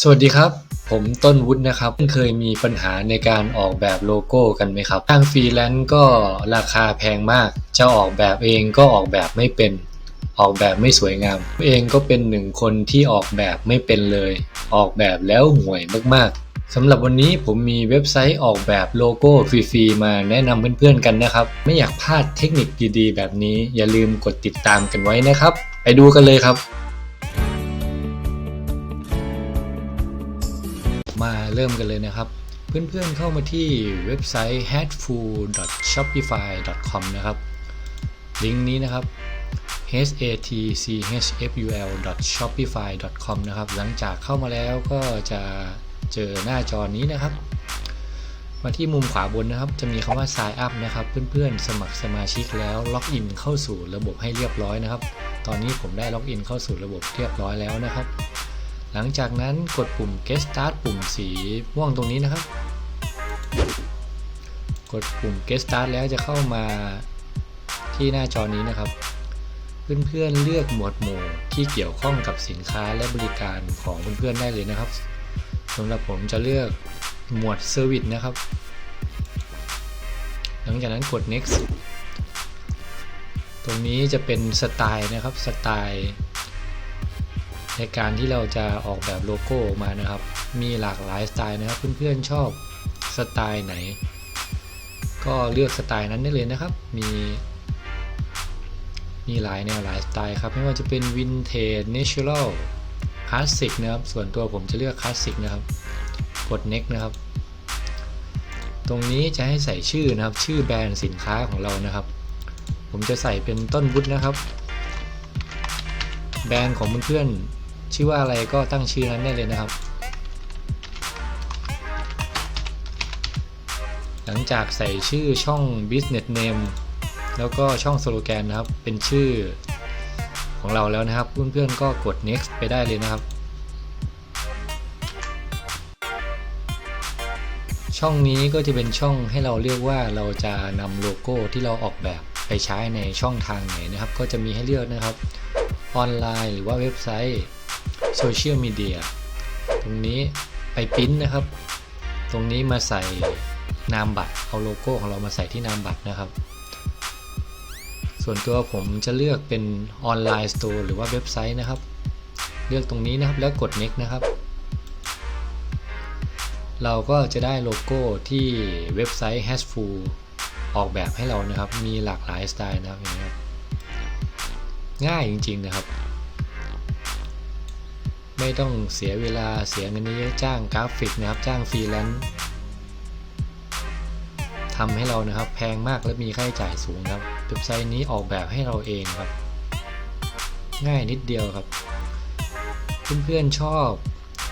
สวัสดีครับ ผมต้นวุฒินะครับ เคยมีปัญหาในการออกแบบโลโก้กันไหมครับทางฟรีแลนซ์ก็ราคาแพงมาก จะออกแบบเองก็ออกแบบไม่เป็น ออกแบบไม่สวยงาม เองก็เป็นหนึ่งคนที่ออกแบบไม่เป็นเลย ออกแบบแล้วห่วยมากๆสำหรับวันนี้ผมมีเว็บไซต์ออกแบบโลโก้ฟรีๆมาแนะนำเพื่อนๆกันนะครับ ไม่อยากพลาดเทคนิคดีๆ แบบนี้ อย่าลืมกดติดตามกันไว้นะครับ ไปดูกันเลยครับ มาเริ่มกันเลยนะครับ เพื่อนๆเข้ามาที่เว็บไซต์ hatful.shopify.com นะครับ ลิงก์นี้นะครับ hatchful.shopify.com นะครับ หลังจากเข้ามาแล้วก็จะเจอหน้าจอนี้นะครับ มาที่มุมขวาบนนะครับ จะมีคำว่า sign up นะครับ เพื่อนๆ สมัครสมาชิกแล้วล็อกอินเข้าสู่ระบบให้เรียบร้อยนะครับ ตอนนี้ผมได้ล็อกอินเข้าสู่ระบบเรียบร้อยแล้วนะครับ หลังจากนั้นกดปุ่ม get start ปุ่มสีม่วงตรงนี้นะครับ กดปุ่ม get start แล้วจะเข้ามาที่หน้าจอนี้นะครับ เพื่อนๆเลือกหมวดหมู่ที่เกี่ยวข้องกับสินค้าและบริการของเพื่อนๆได้เลยนะครับสำหรับผมจะเลือกหมวด service นะครับ หลังจากนั้นกด next ตรงนี้จะเป็นสไตล์นะครับสไตล์ ในการที่เราจะออกแบบโลโก้ออกมานะครับ มีหลากหลายสไตล์นะครับเพื่อนๆชอบสไตล์ไหน ก็เลือกสไตล์นั้นได้เลยนะครับ มีมีหลายแนวหลายสไตล์ครับ ไม่ว่าจะเป็นวินเทจเนเชอรัลคลาสสิกนะครับ ส่วนตัวผมจะเลือกคลาสสิกนะครับ กด next นะครับ ตรงนี้จะให้ใส่ชื่อนะครับ ชื่อแบรนด์สินค้าของเรานะครับ ผมจะใส่เป็นต้นบุตนะครับ แบรนด์ของเพื่อนๆ ชื่อว่าอะไรก็ตั้งชื่อนั้นได้เลยนะครับ หลังจากใส่ชื่อช่อง business name แล้วก็ช่องสโลแกนนะครับ เป็นชื่อของเราแล้วนะครับ เพื่อนๆก็กด next ไปได้เลยนะครับ ช่องนี้ก็จะเป็นช่องให้เราเลือกว่าเราจะนำโลโก้ที่เราออกแบบไปใช้ในช่องทางไหนนะครับ ก็จะมีให้เลือกนะครับ ออนไลน์หรือว่าเว็บไซต์ โซเชียลมีเดียตรงนี้ไปปริ้นนะครับ ตรงนี้มาใส่นามบัตรเอาโลโก้ของเรามาใส่ที่นามบัตรนะครับ ส่วนตัวผมจะเลือกเป็นออนไลน์สโตร์หรือว่าเว็บไซต์นะครับ เลือกตรงนี้นะครับแล้วกด next นะครับ เราก็จะได้โลโก้ที่เว็บไซต์ Hashful ออกแบบให้เรานะครับ มีหลากหลายสไตล์นะครับเห็นไหมครับง่ายจริงๆนะครับ ไม่ต้องเสียเวลาเสียเงินเยอะจ้างกราฟิกนะครับจ้างฟรีแลนซ์ทำให้เรานะครับแพงมากและมีค่าใช้จ่ายสูงครับเว็บไซต์นี้ออกแบบให้เราเองครับ ง่ายนิดเดียวครับ เพื่อนๆชอบ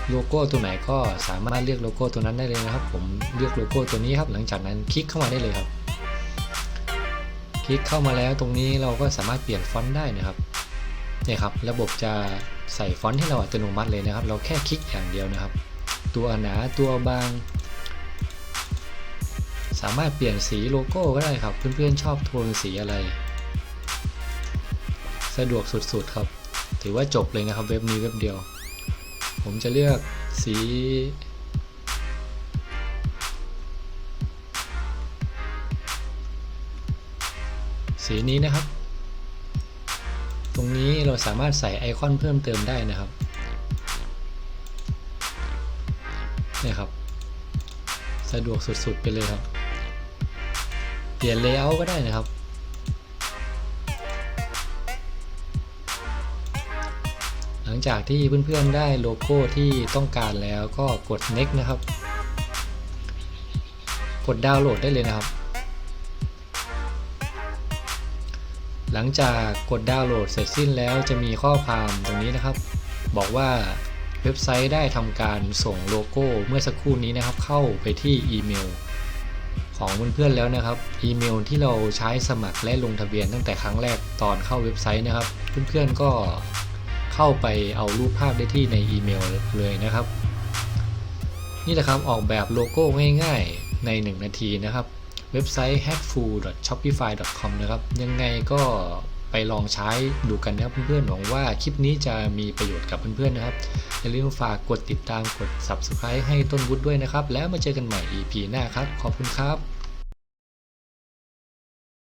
โลโก้ตัวไหนก็สามารถเลือกโลโก้ตัวนั้นได้เลยนะครับ ผมเลือกโลโก้ตัวนี้ครับ หลังจากนั้นคลิกเข้ามาได้เลยครับ คลิกเข้ามาแล้วตรงนี้เราก็สามารถเปลี่ยนฟอนต์ได้นะครับเนี่ยครับ ระบบจะ ใส่ฟอนต์ให้เราอัตโนมัติเลยนะครับ เราแค่คลิกอย่างเดียวนะครับ ตัวหนาตัวบาง สามารถเปลี่ยนสีโลโก้ก็ได้ครับ เพื่อนๆชอบโทนสีอะไร สะดวกสุดๆครับ ถือว่าจบเลยนะครับเว็บนี้เว็บเดียว ผมจะเลือกสีสีนี้นะครับ รงนี้เราสามารถใส่ไอคอนเพิ่มเติมได้นะครับนี่ครับ สะดวกสุดๆไปเลยครับ เปลี่ยนเลเยอร์ก็ได้นะครับ หลังจากที่เพื่อนๆได้โลโก้ที่ต้องการแล้วก็กด next นะครับ กดดาวน์โหลดได้เลยนะครับ หลังจากกดดาวน์โหลดเสร็จสิ้นแล้วจะมีข้อความตรงนี้นะครับ บอกว่าเว็บไซต์ได้ทำการส่งโลโก้เมื่อสักครู่นี้นะครับ เข้าไปที่อีเมล ของเพื่อนๆแล้วนะครับ อีเมลที่เราใช้สมัครและลงทะเบียนตั้งแต่ครั้งแรกตอนเข้าเว็บไซต์นะครับ เพื่อนๆก็เข้าไปเอารูปภาพได้ที่ในอีเมลเลยนะครับ นี่แหละครับออกแบบโลโก้ง่ายๆใน 1 นาทีนะครับ เว็บไซต์ hackful.shopify.com นะครับ ยังไงก็ไปลองใช้ดูกันนะครับเพื่อนๆหวังว่าคลิปนี้จะมีประโยชน์กับเพื่อนๆนะครับ อย่าลืมฝากกดติดตามกด subscribe ให้ต้นวุฒิด้วยนะครับ แล้วมาเจอกันใหม่ EP หน้าครับ ขอบคุณครับ